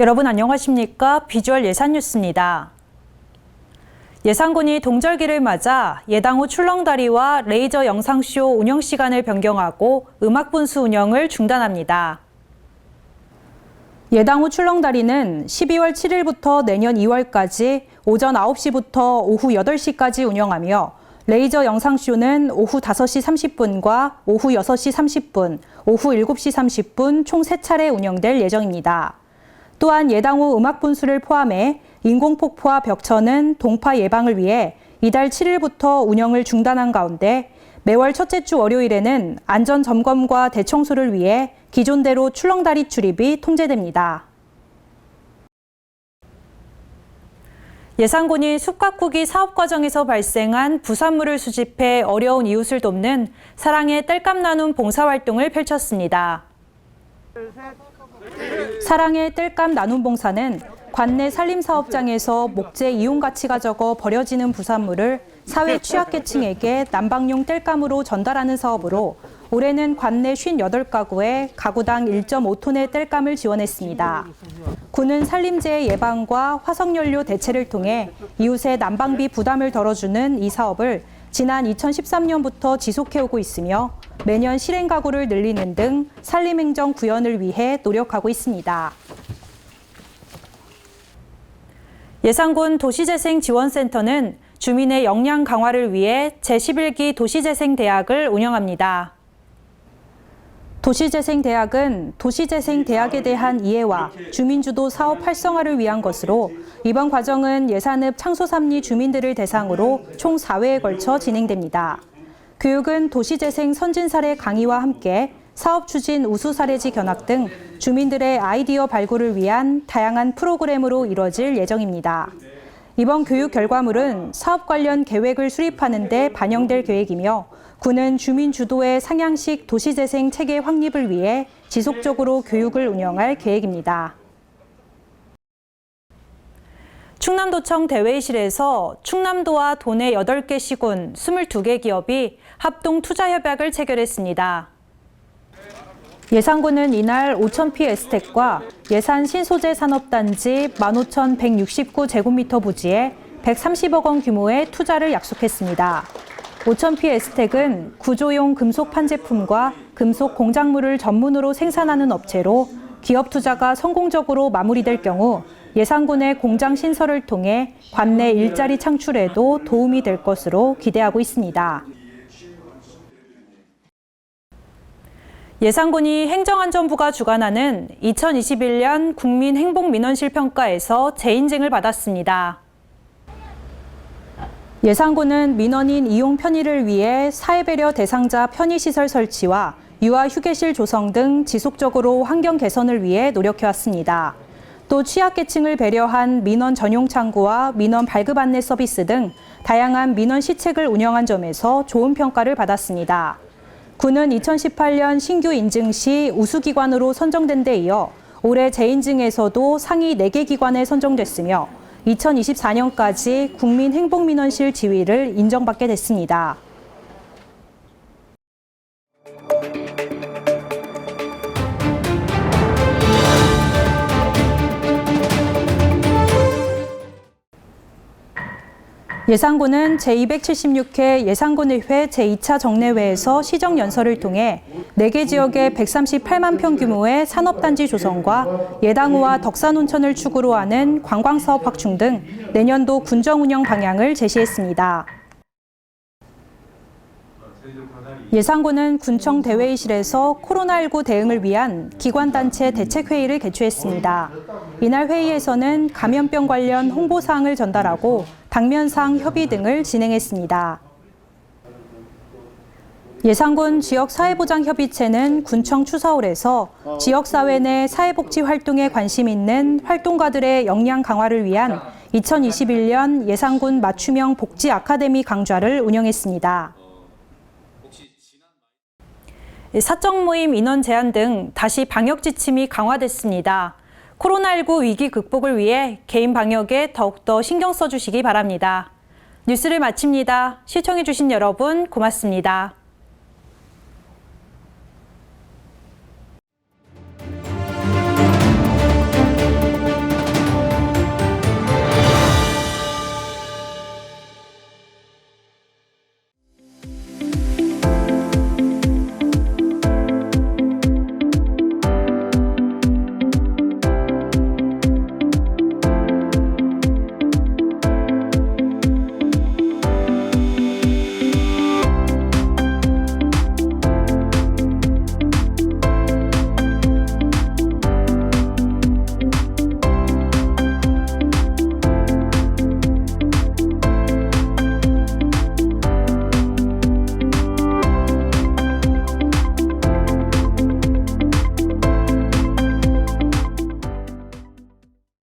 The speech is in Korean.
여러분 안녕하십니까? 비주얼 예산 뉴스입니다. 예산군이 동절기를 맞아 예당호 출렁다리와 레이저 영상쇼 운영 시간을 변경하고 음악 분수 운영을 중단합니다. 예당호 출렁다리는 12월 7일부터 내년 2월까지 오전 9시부터 오후 8시까지 운영하며 레이저 영상쇼는 오후 5시 30분과 오후 6시 30분, 오후 7시 30분 총 3차례 운영될 예정입니다. 또한 예당호 음악 분수를 포함해 인공폭포와 벽천은 동파 예방을 위해 이달 7일부터 운영을 중단한 가운데 매월 첫째 주 월요일에는 안전 점검과 대청소를 위해 기존대로 출렁다리 출입이 통제됩니다. 예산군이 숲가꾸기 사업 과정에서 발생한 부산물을 수집해 어려운 이웃을 돕는 사랑의 땔감 나눔 봉사활동을 펼쳤습니다. 사랑의 땔감 나눔 봉사는 관내 산림사업장에서 목재 이용 가치가 적어 버려지는 부산물을 사회 취약계층에게 난방용 땔감으로 전달하는 사업으로 올해는 관내 58가구에 가구당 1.5톤의 땔감을 지원했습니다. 군은 산림재해 예방과 화석연료 대체를 통해 이웃의 난방비 부담을 덜어주는 이 사업을 지난 2013년부터 지속해오고 있으며 매년 실행 가구를 늘리는 등 산림 행정 구현을 위해 노력하고 있습니다. 예산군 도시재생지원센터는 주민의 역량 강화를 위해 제11기 도시재생대학을 운영합니다. 도시재생대학은 도시재생대학에 대한 이해와 주민주도 사업 활성화를 위한 것으로 이번 과정은 예산읍 창소삼리 주민들을 대상으로 총 4회에 걸쳐 진행됩니다. 교육은 도시재생 선진 사례 강의와 함께 사업 추진 우수 사례지 견학 등 주민들의 아이디어 발굴을 위한 다양한 프로그램으로 이뤄질 예정입니다. 이번 교육 결과물은 사업 관련 계획을 수립하는 데 반영될 계획이며 군은 주민 주도의 상향식 도시재생 체계 확립을 위해 지속적으로 교육을 운영할 계획입니다. 충남도청 대회의실에서 충남도와 도내 8개 시군 22개 기업이 합동 투자 협약을 체결했습니다. 예산군은 이날 5,000피 에스텍과 예산 신소재 산업단지 15,169제곱미터 부지에 130억 원 규모의 투자를 약속했습니다. 5,000피 에스텍은 구조용 금속 판제품과 금속 공작물을 전문으로 생산하는 업체로 기업 투자가 성공적으로 마무리될 경우 예산군의 공장 신설을 통해 관내 일자리 창출에도 도움이 될 것으로 기대하고 있습니다. 예산군이 행정안전부가 주관하는 2021년 국민행복민원실 평가에서 재인증을 받았습니다. 예산군은 민원인 이용 편의를 위해 사회배려 대상자 편의시설 설치와 유아 휴게실 조성 등 지속적으로 환경 개선을 위해 노력해왔습니다. 또 취약계층을 배려한 민원 전용 창구와 민원 발급 안내 서비스 등 다양한 민원 시책을 운영한 점에서 좋은 평가를 받았습니다. 군은 2018년 신규 인증 시 우수기관으로 선정된 데 이어 올해 재인증에서도 상위 4개 기관에 선정됐으며 2024년까지 국민행복민원실 지위를 인정받게 됐습니다. 예산군은 제276회 예산군의회 제2차 정례회에서 시정연설을 통해 4개 지역의 138만 평 규모의 산업단지 조성과 예당호와 덕산온천을 축으로 하는 관광사업 확충 등 내년도 군정 운영 방향을 제시했습니다. 예산군은 군청 대회의실에서 코로나19 대응을 위한 기관단체 대책회의를 개최했습니다. 이날 회의에서는 감염병 관련 홍보사항을 전달하고 당면상 협의 등을 진행했습니다. 예산군 지역사회보장협의체는 군청 추사홀에서 지역사회 내 사회복지 활동에 관심 있는 활동가들의 역량 강화를 위한 2021년 예산군 맞춤형 복지 아카데미 강좌를 운영했습니다. 사적 모임 인원 제한 등 다시 방역 지침이 강화됐습니다. 코로나19 위기 극복을 위해 개인 방역에 더욱더 신경 써주시기 바랍니다. 뉴스를 마칩니다. 시청해주신 여러분 고맙습니다.